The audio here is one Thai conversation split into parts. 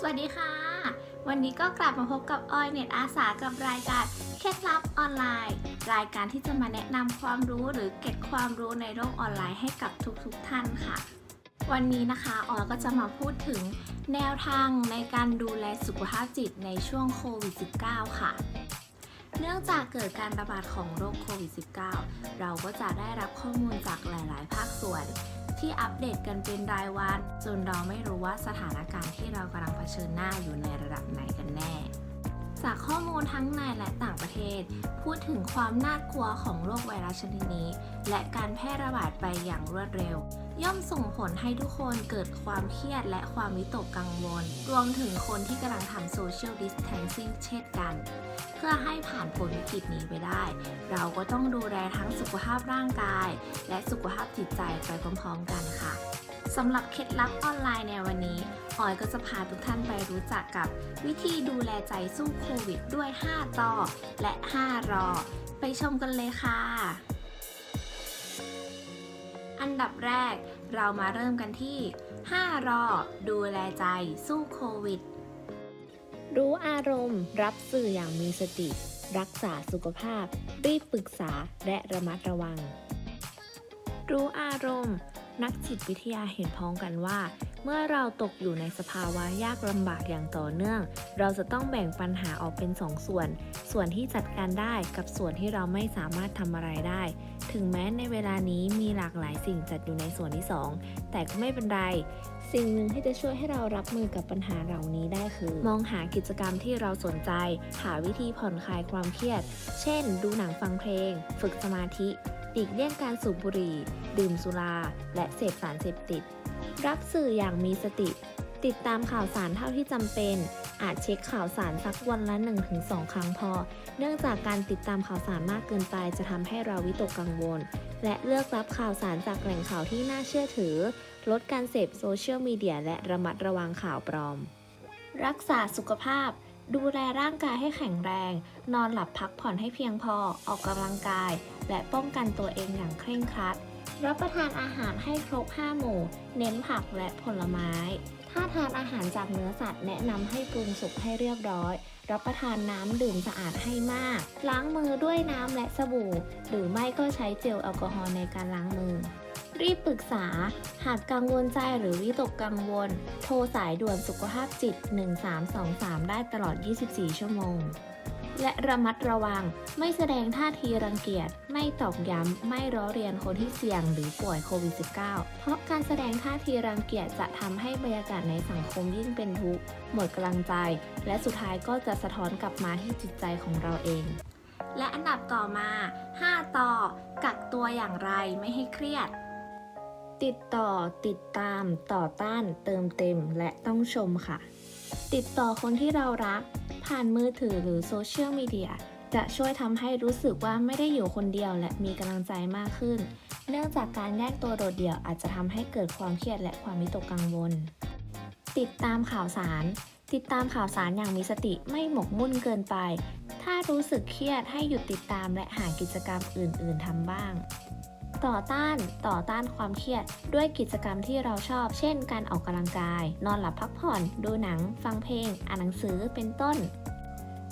สวัสดีค่ะ วันนี้ก็กลับมาพบกับออยเน็ตอาสากับรายการเคล็ดลับออนไลน์ รายการที่จะมาแนะนำความรู้หรือเก็บความรู้ในโลกออนไลน์ให้กับทุกๆทท่านค่ะ วันนี้นะคะออยก็จะมาพูดถึงแนวทางในการดูแลสุขภาพจิตในช่วงโควิด -19 ค่ะเนื่องจากเกิดการระบาดของโรคโควิด -19 เราก็จะได้รับข้อมูลจากหลาย ๆ ภาคส่วน ที่อัปเดตกันเป็นรายวัน จนเราไม่รู้ว่าสถานการณ์ที่เรากำลังเผชิญหน้าอยู่ในระดับไหนกันแน่ จากข้อมูลทั้งในและต่างประเทศ พูดถึงความน่ากลัวของโรคไวรัสชนิดนี้ และการแพร่ระบาดไปอย่างรวดเร็ว ย่อมส่งผลให้ทุกคนเกิดความเครียดและความวิตกกังวล รวมถึงคนที่กำลังทำโซเชียลดิส a ทนซิ่งเช่นกัน เพื่อให้ผ่านพ้นวิกฤตนี้ไปได้ เราก็ต้องดูแลทั้งสุขภาพร่างกาย และสุขภาพจิตใจไปพร้อมๆกันค่ะสำหรับเคล็ดลับออนไลน์ในวันนี้ ออยก็จะพาทุกท่านไปรู้จักกับวิธีดูแลใจสู้โควิดด้วย 5 ต่อ และ 5 รอ ไปชมกันเลยค่ะ อันดับแรกเรามาเริ่มกันที่ 5 รอ ดูแลใจสู้โควิด รู้อารมณ์ รับสื่ออย่างมีสติ รักษาสุขภาพ รีบปรึกษาและระมัดระวัง รู้อารมณ์ นักจิตวิทยาเห็นพ้องกันว่า เมื่อเราตกอยู่ในสภาวะยากลำบากอย่างต่อเนื่อง เราจะต้องแบ่งปัญหาออกเป็นสองส่วน ส่วนที่จัดการได้กับส่วนที่เราไม่สามารถทำอะไรได้ ถึงแม้ในเวลานี้มีหลากหลายสิ่งจัดอยู่ในส่วนที่สองแต่ก็ไม่เป็นไร สิ่งหนึ่งที่จะช่วยให้เรารับมือกับปัญหาเหล่านี้ได้คือ มองหากิจกรรมที่เราสนใจ หาวิธีผ่อนคลายความเครียด เช่น ดูหนังฟังเพลง ฝึกสมาธิหลีกเลี่ยงการสูบบุหรี่ ดื่มสุรา และเสพสารเสพติด รับสื่ออย่างมีสติ ติดตามข่าวสารเท่าที่จำเป็น อาจเช็คข่าวสารสักวันละ 1-2 ครั้งพอ เนื่องจากการติดตามข่าวสารมากเกินไป จะทำให้เราวิตกกังวล และเลือกรับข่าวสารจากแหล่งข่าวที่น่าเชื่อถือ ลดการเสพโซเชียลมีเดียและระมัดระวังข่าวปลอม รักษาสุขภาพดูแลร่างกายให้แข็งแรง นอนหลับพักผ่อนให้เพียงพอ ออกกำลังกาย และป้องกันตัวเองอย่างเคร่งครัด รับประทานอาหารให้ครบ 5 หมู่ เน้นผักและผลไม้ ถ้าทานอาหารจากเนื้อสัตว์แนะนำให้ปรุงสุกให้เรียบร้อย รับประทานน้ำดื่มสะอาดให้มาก ล้างมือด้วยน้ำและสบู่ หรือไม่ก็ใช้เจลแอลกอฮอล์ในการล้างมือ รีบปรึกษา หากกังวลใจหรือวิตกกังวล โทรสายด่วนสุขภาพจิต 1323 ได้ตลอด 24 ชั่วโมง และระมัดระวัง ไม่แสดงท่าทีรังเกียจ ไม่ตอกย้ำ ไม่ล้อเรียนคนที่เสี่ยงหรือป่วยโควิด -19 เพราะการแสดงท่าทีรังเกียจจะทำให้บรรยากาศในสังคมยิ่งเป็นทุกข์ หมดกำลังใจ และสุดท้ายก็จะสะท้อนกลับมาที่จิตใจของเราเอง และอันดับต่อมา 5 ต่อ กักตัวอย่างไรไม่ให้เครียดติดต่อ ติดตาม ต่อต้าน เติมเต็ม และต้องชมค่ะ ติดต่อคนที่เรารัก ผ่านมือถือหรือโซเชียลมีเดียจะช่วยทำให้รู้สึกว่าไม่ได้อยู่คนเดียวและมีกำลังใจมากขึ้น เนื่องจากการแยกตัวโดดเดี่ยวอาจจะทำให้เกิดความเครียดและความวิตกกังวล ติดตามข่าวสาร ติดตามข่าวสารอย่างมีสติไม่หมกมุ่นเกินไป ถ้ารู้สึกเครียดให้หยุดติดตามและหากิจกรรมอื่น ๆทำบ้าง ต่อต้านต่อต้านความเครียด ด้วยกิจกรรมที่เราชอบ เช่น การออกกำลังกาย นอนหลับพักผ่อน ดูหนัง ฟังเพลง อ่านหนังสือเป็นต้น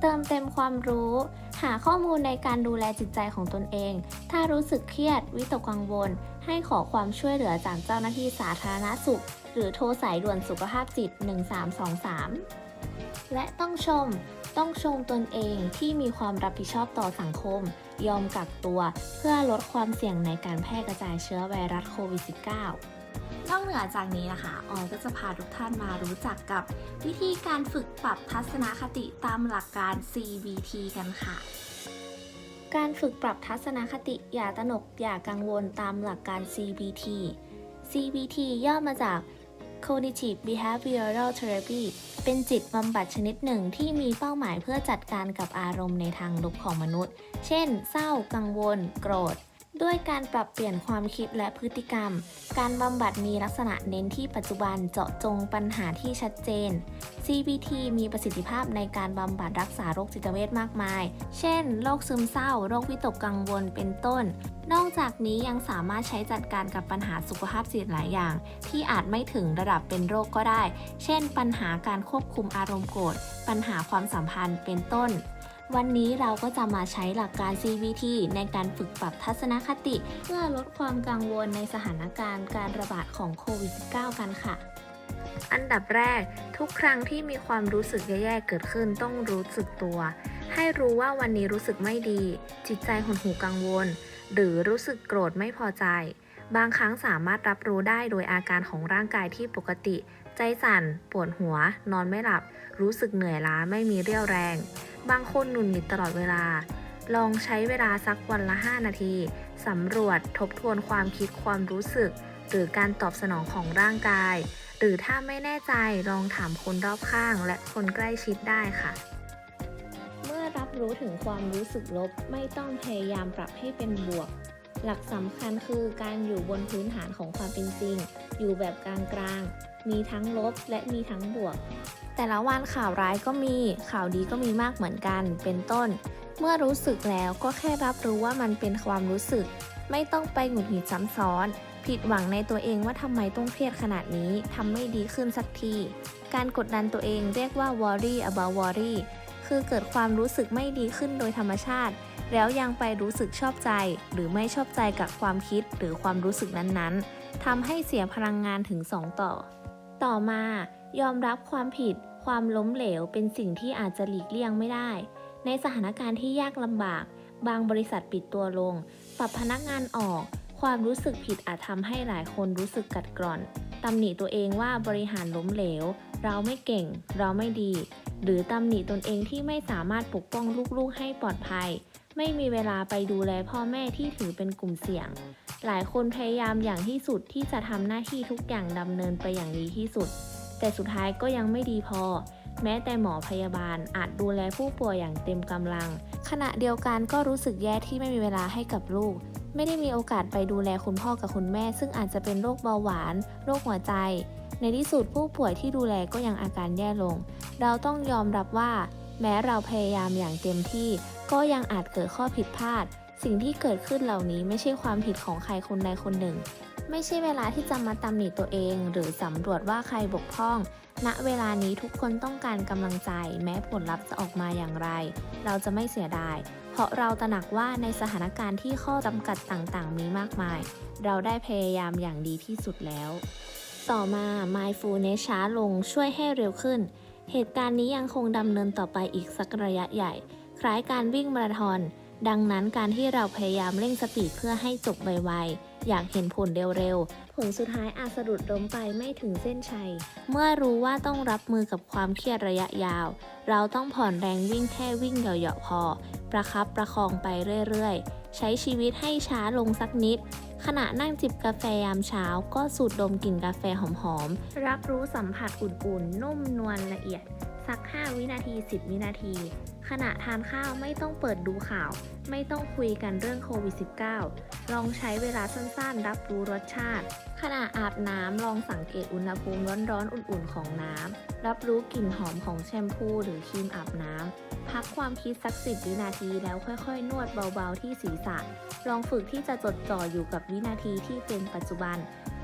เติมเต็มความรู้ หาข้อมูลในการดูแลจิตใจของตนเอง ถ้ารู้สึกเครียด วิตกกังวล ให้ขอความช่วยเหลือจากเจ้าหน้าที่สาธารณสุข หรือโทรสายด่วนสุขภาพจิต 1323 และต้องชม ต้องชมตนเองที่มีความรับผิดชอบต่อสังคม ยอมกักตัว เพื่อลดความเสี่ยงในการแพร่กระจายเชื้อไวรัสโควิด -19 นอกเหนือจากนี้นะคะ ออยก็จะพาทุกท่านมารู้จักกับ วิธีการฝึกปรับทัศนคติตามหลักการ CBT กันค่ะการฝึกปรับทัศนคติอย่าตระหนกอย่ากังวลตามหลักการ CBT CBT ย่อมาจาก Cognitive Behavioral Therapy เป็นจิตบำบัดชนิดหนึ่งที่มีเป้าหมายเพื่อจัดการกับอารมณ์ในทางลบของมนุษย์ เช่น เศร้า กังวล โกรธ ด้วยการปรับเปลี่ยนความคิดและพฤติกรรม การบำบัดมีลักษณะเน้นที่ปัจจุบันเจาะจงปัญหาที่ชัดเจน CBT มีประสิทธิภาพในการบำบัดรักษาโรคจิตเวชมากมาย เช่น โรคซึมเศร้า โรควิตกกังวล เป็นต้น นอกจากนี้ยังสามารถใช้จัดการกับปัญหาสุขภาพจิตหลายอย่าง ที่อาจไม่ถึงระดับเป็นโรคก็ได้ เช่น ปัญหาการควบคุมอารมณ์โกรธ ปัญหาความสัมพันธ์ เป็นต้น วันนี้เราก็จะมาใช้หลักการ CBT ในการฝึกปรับทัศนคติ เพื่อลดความกังวลในสถานการณ์การระบาดของโควิด -19 กันค่ะ อันดับแรก ทุกครั้งที่มีความรู้สึกแย่ๆเกิดขึ้นต้องรู้สึกตัว ให้รู้ว่าวันนี้รู้สึกไม่ดี จิตใจหดหู่กังวล หรือรู้สึกโกรธไม่พอใจ บางครั้งสามารถรับรู้ได้โดยอาการของร่างกายที่ปกติ ใจสั่น ปวดหัว นอนไม่หลับ รู้สึกเหนื่อยล้าไม่มีเรี่ยวแรง บางคนหนุนหงิดตลอดเวลา ลองใช้เวลาสักวันละ 5 นาทีสำรวจทบทวนความคิดความรู้สึก หรือการตอบสนองของร่างกาย หรือถ้าไม่แน่ใจลองถามคนรอบข้าง และคนใกล้ชิดได้ค่ะ เมื่อรับรู้ถึงความรู้สึกลบไม่ต้องพยายามปรับให้เป็นบวก หลักสำคัญคือการอยู่บนพื้นฐานของความเป็นจริง อยู่แบบกลางๆมีทั้งลบและมีทั้งบวก แต่ละวันข่าวร้ายก็มี ข่าวดีก็มีมากเหมือนกัน เป็นต้น เมื่อรู้สึกแล้วก็แค่รับรู้ว่ามันเป็นความรู้สึก ไม่ต้องไปหงุดหงิดซ้ำซ้อน ผิดหวังในตัวเองว่าทำไมต้องเครียดขนาดนี้ทำไม่ดีขึ้นสักที การกดดันตัวเองเรียกว่า worry about worry คือเกิดความรู้สึกไม่ดีขึ้นโดยธรรมชาติ แล้วยังไปรู้สึกชอบใจ หรือไม่ชอบใจกับความคิดหรือความรู้สึกนั้นๆทำให้เสียพลังงานถึง 2 ต่อ ต่อมายอมรับความผิด ความล้มเหลวเป็นสิ่งที่อาจจะหลีกเลี่ยงไม่ได้ ในสถานการณ์ที่ยากลำบาก บางบริษัทปิดตัวลง ปรับพนักงานออก ความรู้สึกผิดอาจทำให้หลายคนรู้สึกกัดกร่อนตำหนิตัวเองว่าบริหารล้มเหลว เราไม่เก่ง เราไม่ดี หรือตำหนิตนเองที่ไม่สามารถปกป้องลูกๆให้ปลอดภัย ไม่มีเวลาไปดูแลพ่อแม่ที่ถือเป็นกลุ่มเสี่ยง หลายคนพยายามอย่างที่สุดที่จะทำหน้าที่ทุกอย่างดำเนินไปอย่างดีที่สุด แต่สุดท้ายก็ยังไม่ดีพอ แม้แต่หมอพยาบาลอาจดูแลผู้ป่วยอย่างเต็มกำลัง ขณะเดียวกันก็รู้สึกแย่ที่ไม่มีเวลาให้กับลูก ไม่ได้มีโอกาสไปดูแลคุณพ่อกับคุณแม่ ซึ่งอาจจะเป็นโรคเบาหวานโรคหัวใจ ในที่สุดผู้ป่วยที่ดูแลก็ยังอาการแย่ลง เราต้องยอมรับว่า แม้เราพยายามอย่างเต็มที่ ก็ยังอาจเกิดข้อผิดพลาด สิ่งที่เกิดขึ้นเหล่านี้ไม่ใช่ความผิดของใครคนใดคนหนึ่ง ไม่ใช่เวลาที่จะมาตำหนิตัวเอง หรือสำรวจว่าใครบกพร่อง ณ เวลานี้ทุกคนต้องการกำลังใจ แม้ผลลัพธ์จะออกมาอย่างไร เราจะไม่เสียดาย เพราะเราตระหนักว่าในสถานการณ์ที่ข้อจำกัดต่างๆ มีมากมาย เราได้พยายามอย่างดีที่สุดแล้ว ต่อมา mindfulness ช้าลงช่วยให้เร็วขึ้น เหตุการณ์นี้ยังคงดำเนินต่อไปอีกสักระยะใหญ่ คล้ายการวิ่งมาราธอน ดังนั้นการที่เราพยายามเร่งสปีดเพื่อให้จบไวๆ อยากเห็นผลเร็วๆ ผลสุดท้ายอาจสะดุดล้มไปไม่ถึงเส้นชัย เมื่อรู้ว่าต้องรับมือกับความเครียดระยะยาว เราต้องผ่อนแรงวิ่งแค่วิ่งเหยาะๆพอ ประคับประคองไปเรื่อยๆ ใช้ชีวิตให้ช้าลงสักนิด ขณะนั่งจิบกาแฟยามเช้า ก็สูดดมกลิ่นกาแฟหอมๆ รับรู้สัมผัสอุ่นๆ นุ่มนวลละเอียด สัก 5 วินาที 10 วินาที ขณะทานข้าวไม่ต้องเปิดดูข่าว ไม่ต้องคุยกันเรื่องโควิด -19 ลองใช้เวลาสั้นๆ รับรู้รสชาติ ขณะอาบน้ำลองสังเกตอุณหภูมิร้อนๆ อุ่นๆ ของน้ำ รับรู้กลิ่นหอมของแชมพูหรือครีมอาบน้ำพักความคิดสัก10วินาทีแล้วค่อยๆ นวดเบาๆที่ศีรษะ ลองฝึกที่จะจดจ่ออยู่กับวินาทีที่เป็นปัจจุบัน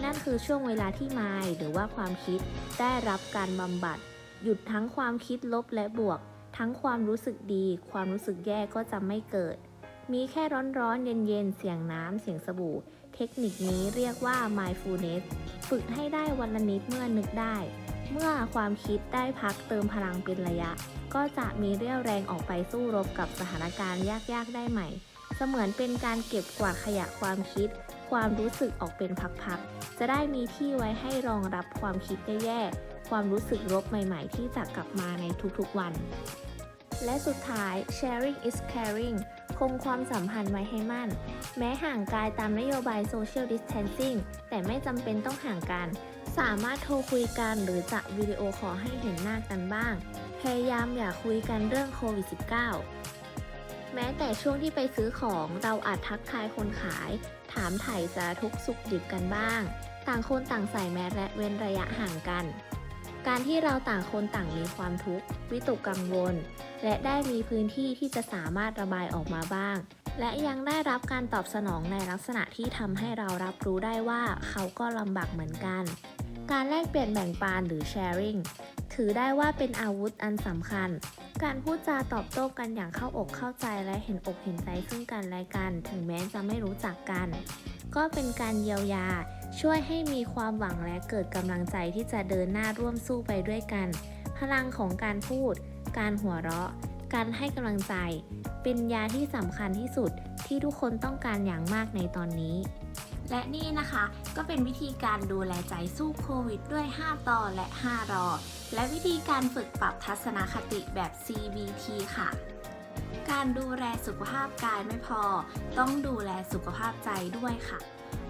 นั่นคือช่วงเวลาที่มายหรือว่าความคิด ได้รับการบำบัด หยุดทั้งความคิดลบและบวก ทั้งความรู้สึกดี ความรู้สึกแย่ก็จะไม่เกิด มีแค่ร้อนๆเย็นๆ เสียงน้ำเสียงสบู่ เทคนิคนี้เรียกว่า mindfulness ฝึกให้ได้วันละนิดเมื่อนึกได้ เมื่อความคิดได้พักเติมพลังเป็นระยะ ก็จะมีเรี่ยวแรงออกไปสู้รบกับสถานการณ์ยากๆ ได้ใหม่เสมือนเป็นการเก็บกวาดขยะความคิด ความรู้สึกออกเป็นพักๆ จะได้มีที่ไว้ให้รองรับความคิดแย่ๆ ความรู้สึกลบใหม่ๆ ที่จะกลับมาในทุกๆวัน และสุดท้าย sharing is caring คงความสัมพันธ์ไว้ให้มั่น แม้ห่างกายตามนโยบาย social distancing แต่ไม่จำเป็นต้องห่างกัน สามารถโทรคุยกันหรือจะวิดีโอคอให้เห็นหน้ากันบ้าง พยายามอย่าคุยกันเรื่องโควิด -19 แม้แต่ช่วงที่ไปซื้อของเราอาจทักทายคนขาย ถามไถ่สารทุกข์สุขดิบกันบ้าง ต่างคนต่างใส่แมสและเว้นระยะห่างกัน การที่เราต่างคนต่างมีความทุกข์วิตกกังวล และได้มีพื้นที่ที่จะสามารถระบายออกมาบ้าง และยังได้รับการตอบสนองในลักษณะที่ทำให้เรารับรู้ได้ว่าเขาก็ลำบากเหมือนกัน การแลกเปลี่ยนแบ่งปันหรือ sharing ถือได้ว่าเป็นอาวุธอันสำคัญ การพูดจาตอบโต้กันอย่างเข้าอกเข้าใจและเห็นอกเห็นใจซึ่งกันและกัน ถึงแม้จะไม่รู้จักกัน ก็เป็นการเยียวยา ช่วยให้มีความหวังและเกิดกำลังใจที่จะเดินหน้าร่วมสู้ไปด้วยกัน พลังของการพูด การหัวเราะ การให้กำลังใจ เป็นยาที่สำคัญที่สุดที่ทุกคนต้องการอย่างมากในตอนนี้ และนี่นะคะก็เป็นวิธีการดูแลใจสู้โควิดด้วย 5 ต่อและ 5 รอ และวิธีการฝึกปรับทัศนคติแบบ CBT ค่ะ การดูแลสุขภาพกายไม่พอ ต้องดูแลสุขภาพใจด้วยค่ะ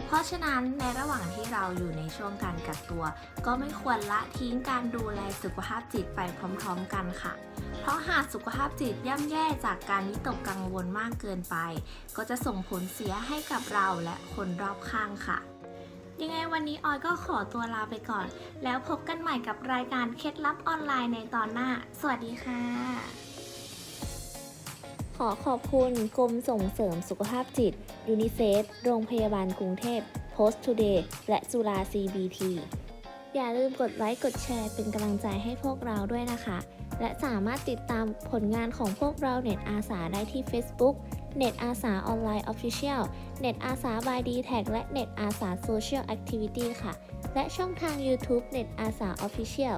เพราะฉะนั้นในระหว่างที่เราอยู่ในช่วงการกักตัว ก็ไม่ควรละทิ้งการดูแลสุขภาพจิตไปพร้อม ๆ กันค่ะ ราะหากสุขภาพจิตย่ำแย่จากการวิตกกังวลมากเกินไป ก็จะส่งผลเสียให้กับเราและคนรอบข้างค่ะ ยังไงวันนี้ออยก็ขอตัวลาไปก่อน แล้วพบกันใหม่กับรายการเคล็ดลับออนไลน์ในตอนหน้า สวัสดีค่ะ ขอขอบคุณกรมส่งเสริมสุขภาพจิต ยูนิเซฟ โรงพยาบาลกรุงเทพ Post Today และสุรา CBT อย่าลืมกดไลค์กดแชร์เป็นกำลังใจให้พวกเราด้วยนะคะ และสามารถติดตามผลงานของพวกเราเน็ตอาสาได้ที่ Facebook เน็ตอาสาออนไลน์ออฟฟิเชียลเน็ตอาสาบายดีแท็กและเน็ตอาสาโซเชียลแอคทิวิตี้ค่ะ และช่องทาง YouTube เน็ตอาสาออฟฟิเชียล